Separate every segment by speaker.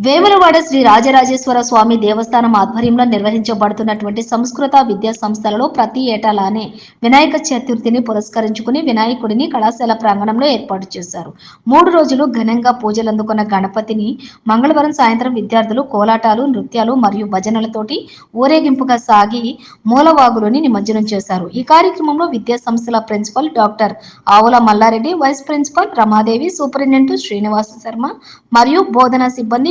Speaker 1: వేములవాడ శ్రీ రాజరాజేశ్వర స్వామి దేవస్థానం ఆధ్వర్యంలో నిర్వహించబడుతున్నటువంటి సంస్కృత విద్యా సంస్థలలో ప్రతి ఏటాలానే వినాయక చతుర్థిని పురస్కరించుకుని వినాయకుడిని కళాశాల ప్రాంగణంలో ఏర్పాటు చేశారు. మూడు రోజులు ఘనంగా పూజలు అందుకున్న గణపతిని మంగళవారం సాయంత్రం విద్యార్థులు కోలాటాలు నృత్యాలు మరియు భజనలతోటి ఊరేగింపుగా సాగి మూలవాగులోని నిమజ్జనం చేశారు. ఈ కార్యక్రమంలో విద్యా సంస్థల principal doctor Avula Mallareddy vice principal Ramadevi superintendent Srinivasa Sharma మరియు బోధనా సిబ్బంది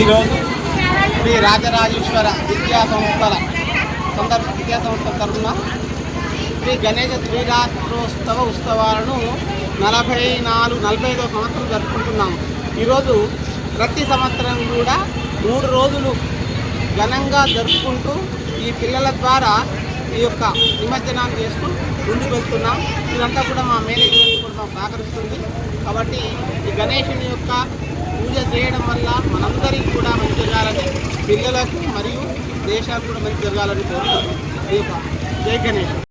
Speaker 2: ఈరోజు శ్రీ రాజరాజేశ్వర విద్యా సంస్థల సందర్భ విద్యా సంస్థల తరఫున శ్రీ గణేష శ్రీరాత్రోత్సవ ఉత్సవాలను నలభై నాలుగు నలభై ఐదో సంవత్సరం జరుపుకుంటున్నాము. ఈరోజు ప్రతి సంవత్సరం కూడా మూడు రోజులు ఘనంగా జరుపుకుంటూ ఈ పిల్లల ద్వారా ఈ యొక్క నిమజ్జనాన్ని చేస్తూ ముందుకు వెళ్తున్నాం ఇదంతా కూడా మా మేనేజ్మెంట్ కూడా మాకు సహకరిస్తుంది. కాబట్టి ఈ గణేషుని యొక్క పూజ చేయడం వల్ల మనందరికీ కూడా మంచి జరగాలని పిల్లలకు మరియు దేశానికి కూడా మంచి జరగాలని కోరుతున్నాను ఈ జై గణేష్.